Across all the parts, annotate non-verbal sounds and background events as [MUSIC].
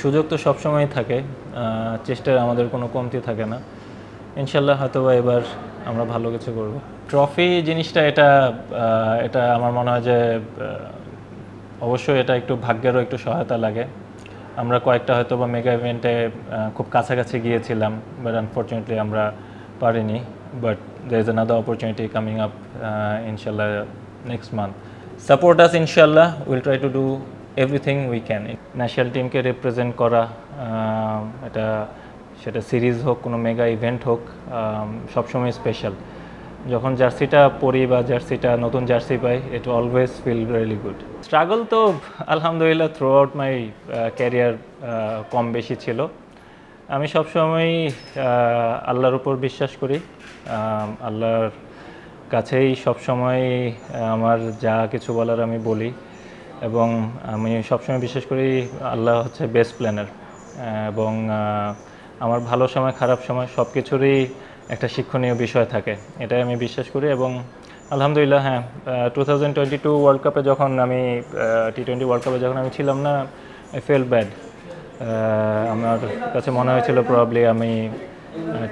সুযোগ তো সবসময় থাকে চেষ্টার আমাদের কোনো কমতি থাকে না। ইনশাল্লাহ হয়তো বা এবার আমরা ভালো কিছু করব। ট্রফি জিনিসটা এটা এটা আমার মনে হয় যে অবশ্যই এটা একটু ভাগ্যেরও একটু সহায়তা লাগে। আমরা কয়েকটা হয়তো বা মেগা ইভেন্টে খুব কাছাকাছি গিয়েছিলাম বাট আনফর্চুনেটলি আমরা পারিনি। But there is another opportunity coming up ইনশাল্লাহ নেক্সট মান্থ সাপোর্ট আস ইনশাল্লাহ will try to do everything we can national টিমকে রিপ্রেজেন্ট করা এটা সেটা সিরিজ হোক, কোনো মেগা ইভেন্ট হোক সবসময় স্পেশাল যখন জার্সিটা পরি বা জার্সিটা নতুন jersey pi it always feel really good struggle তো, আলহামদুলিল্লাহ থ্রু আউট মাই ক্যারিয়ার কম বেশি ছিল। আমি সবসময় আল্লাহর উপর বিশ্বাস করি। আল্লাহর কাছেই সবসময় আমার যা কিছু বলার আমি বলি। এবং আমি সবসময় বিশ্বাস করি আল্লাহ হচ্ছে বেস্ট প্ল্যানার এবং আমার ভালো সময়, খারাপ সময় সব কিছুরই একটা শিক্ষণীয় বিষয় থাকে, এটাই আমি বিশ্বাস করি এবং আলহামদুলিল্লাহ হ্যাঁ two thousand twenty two world কাপে যখন আমি টি টোয়েন্টি ওয়ার্ল্ড কাপে যখন আমি ছিলাম না আই ফেল ব্যাড আমার কাছে মনে হয়েছিল প্রবাবলি আমি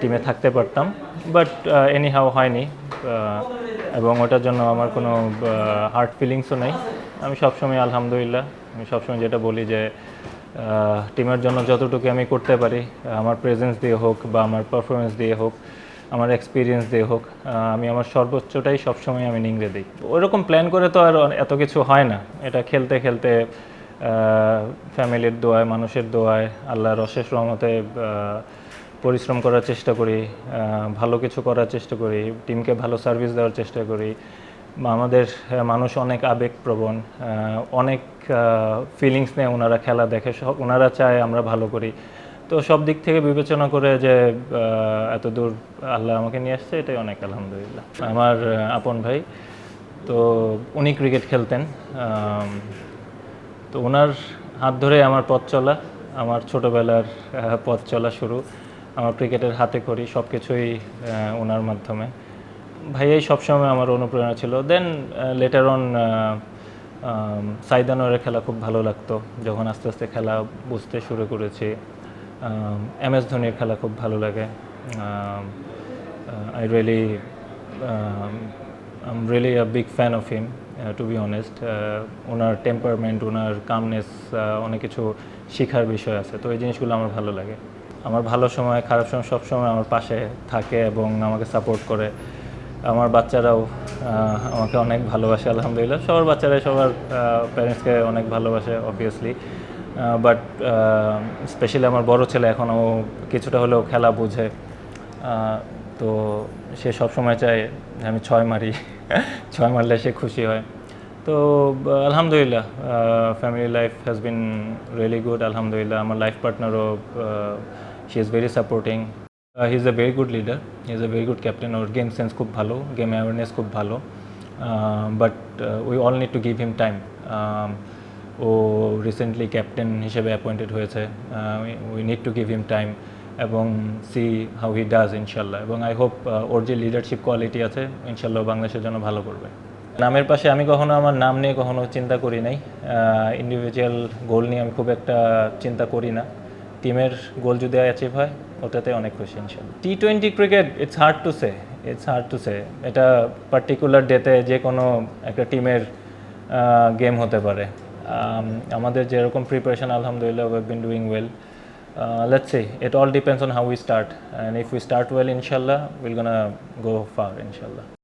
টিমে থাকতে পারতাম বাট এনি হাও হয়নি এবং ওটার জন্য আমার কোনো হার্ট ফিলিংসও নেই। আমি সবসময় আলহামদুলিল্লাহ। আমি সবসময় যেটা বলি যে টিমের জন্য যতটুকু আমি করতে পারি, আমার প্রেজেন্স দিয়ে হোক বা আমার পারফরমেন্স দিয়ে হোক, আমার এক্সপিরিয়েন্স দিয়ে হোক আমি আমার সর্বোচ্চটাই সবসময় আমি নিংড়ে দিই। ওইরকম প্ল্যান করে তো আর এত কিছু হয় না। এটা খেলতে খেলতে ফ্যামিলির দোয়ায়, মানুষের দোয়ায়, আল্লাহর অশেষ রহমতে পরিশ্রম করার চেষ্টা করি ভালো কিছু করার চেষ্টা করি টিমকে ভালো সার্ভিস দেওয়ার চেষ্টা করি আমাদের মানুষ অনেক আবেগপ্রবণ অনেক ফিলিংস নিয়ে ওনারা খেলা দেখে, সব, ওনারা চায় আমরা ভালো করি। তো সব দিক থেকে বিবেচনা করে যে এত দূর আল্লাহ আমাকে নিয়ে আসছে, এটাই অনেক আলহামদুলিল্লাহ। আমার আপন ভাই, তো উনি ক্রিকেট খেলতেন তো ওনার হাত ধরে আমার পথ চলা, আমার ছোটোবেলার পথ চলা শুরু। আমার ক্রিকেটের হাতে করি সব কিছুই ওনার মাধ্যমে। ভাইয়াই সবসময় আমার অনুপ্রেরণা ছিল। দেন লেটার অন সাইদানোরের খেলা খুব ভালো লাগতো, যখন আস্তে আস্তে খেলা বুঝতে শুরু করেছি। এম এস ধোনির খেলা খুব ভালো লাগে। I really am really a big fan of him to be honest owner temperament ওনার কামনেস অনেক কিছু শেখার বিষয় আছে, তো এই জিনিসগুলো আমার ভালো লাগে। আমার ভালো সময়, খারাপ সময় সব সময় আমার পাশে থাকে এবং আমাকে সাপোর্ট করে। আমার বাচ্চারাও আমাকে অনেক ভালোবাসে, আলহামদুলিল্লাহ। সবার বাচ্চারাই সবার প্যারেন্টসকে অনেক ভালোবাসে অবভিয়াসলি বাট স্পেশালি আমার বড় ছেলে এখনও কিছুটা হলেও খেলা বুঝে। তো সে সব সময় চায় আমি ছয় মারি, [LAUGHS] ছয় মারলে সে খুশি হয়। তো, আলহামদুলিল্লাহ family life has been really good আলহামদুলিল্লাহ। আমার life পার্টনারও she is very supporting he is a very good leader he is a very good captain or game sense খুব ভালো গেম অ্যাওয়ারনেস খুব ভালো but we all need to give him time O recently captain হিসেবে appointed হয়েছে we need to give him time এবং see how he does ইনশাল্লাহ এবং I hope ওর যে লিডারশিপ কোয়ালিটি আছে ইনশাল্লাহ বাংলাদেশের জন্য ভালো করবে। নামের পাশে আমি কখনো আমার নাম নিয়ে কখনো চিন্তা করি নাই। ইন্ডিভিজুয়াল গোল নিয়ে আমি খুব একটা চিন্তা করি না। টিমের গোল যদি অ্যাচিভ হয়, ওটাতে অনেক খুশি ইনশাল্লাহ T twenty cricket it's hard to say it's hard to say এটা পার্টিকুলার ডেতে যে কোনো একটা টিমের গেম হতে পারে। আমাদের যেরকম প্রিপারেশন আলহামদুলিল্লাহ we been doing well let's see it all depends on how we start and if we start well ইনশাল্লাহ উইল গোনা গো ফার ইনশাল্লাহ